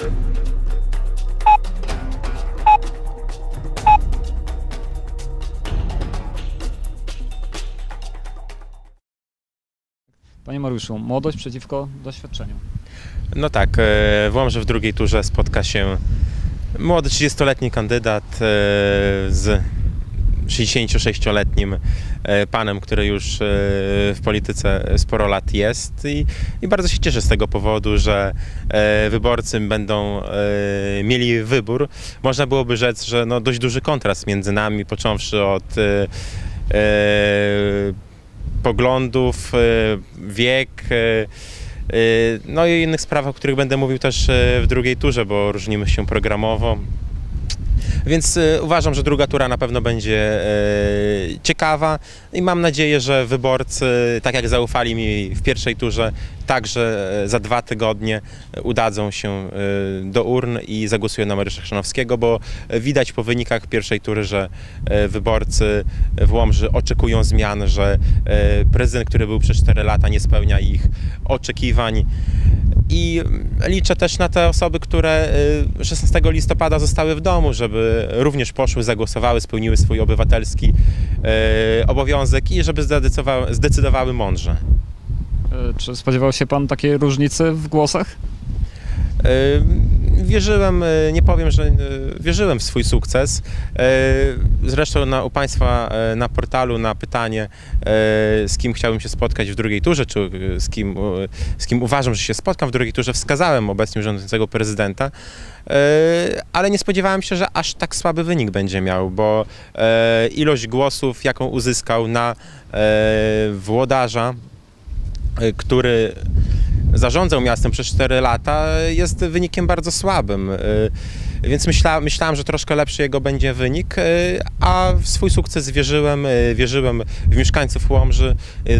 Panie Mariuszu, młodość przeciwko doświadczeniu. No tak, e, w Łomży w drugiej turze spotka się młody 30-letni kandydat e, z 66-letnim e, panem, który już e, w polityce sporo lat jest i, i bardzo się cieszę z tego powodu, że e, wyborcy będą mieli wybór. Można byłoby rzec, że no dość duży kontrast między nami, począwszy od poglądów, wiek, no i innych spraw, o których będę mówił też w drugiej turze, bo różnimy się programowo. Więc e, uważam, że druga tura na pewno będzie e, ciekawa i mam nadzieję, że wyborcy, tak jak zaufali mi w pierwszej turze, także e, za dwa tygodnie udadzą się do urn i zagłosują na Mariusza Chrzanowskiego, bo widać po wynikach pierwszej tury, że wyborcy w Łomży oczekują zmian, że prezydent, który był przez 4 lata, nie spełnia ich oczekiwań. I liczę też na te osoby, które y, 16 listopada zostały w domu, żeby również poszły, zagłosowały, spełniły swój obywatelski y, obowiązek i żeby zdecydowały, zdecydowały mądrze. E, Czy spodziewał się pan takiej różnicy w głosach? Wierzyłem, y, nie powiem, że y, wierzyłem w swój sukces. Y, Zresztą na, u Państwa na portalu na pytanie, z kim chciałbym się spotkać w drugiej turze, czy z kim, z kim uważam, że się spotkam w drugiej turze, wskazałem obecnie rządzącego prezydenta, ale nie spodziewałem się, że aż tak słaby wynik będzie miał, bo ilość głosów, jaką uzyskał na włodarza, który zarządzał miastem przez 4 lata, jest wynikiem bardzo słabym. Y, Więc myśla, myślałem, że troszkę lepszy jego będzie wynik, y, a w swój sukces wierzyłem, y, wierzyłem w mieszkańców Łomży,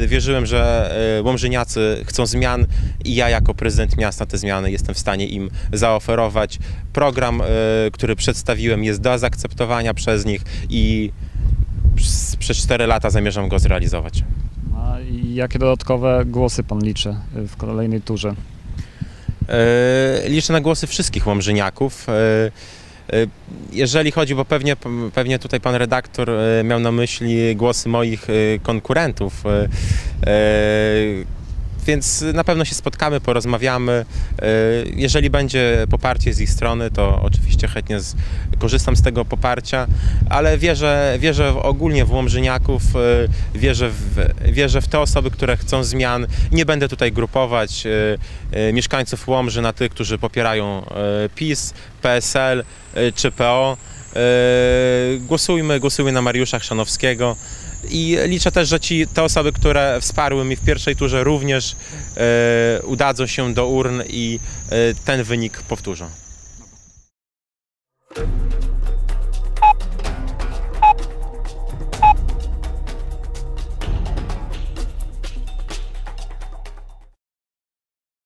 wierzyłem, że Łomżyniacy chcą zmian i ja jako prezydent miasta te zmiany jestem w stanie im zaoferować. Program, który przedstawiłem jest do zaakceptowania przez nich i przez 4 lata zamierzam go zrealizować. Jakie dodatkowe głosy pan liczy e, w kolejnej turze? E, Liczę na głosy wszystkich łomżyniaków. E, e, Jeżeli chodzi, bo pewnie, pewnie tutaj pan redaktor miał na myśli głosy moich konkurentów, więc na pewno się spotkamy, porozmawiamy. E, Jeżeli będzie poparcie z ich strony, to oczywiście chętnie z, korzystam z tego poparcia, ale wierzę, wierzę w, ogólnie w Łomżyniaków, e, wierzę w, wierzę w te osoby, które chcą zmian. Nie będę tutaj grupować e, mieszkańców Łomży na tych, którzy popierają PiS, PSL czy PO. Głosujmy, głosujmy na Mariusza Chrzanowskiego. I liczę też, że ci, te osoby, które wsparły mnie w pierwszej turze również e, udadzą się do urn i e, ten wynik powtórzą.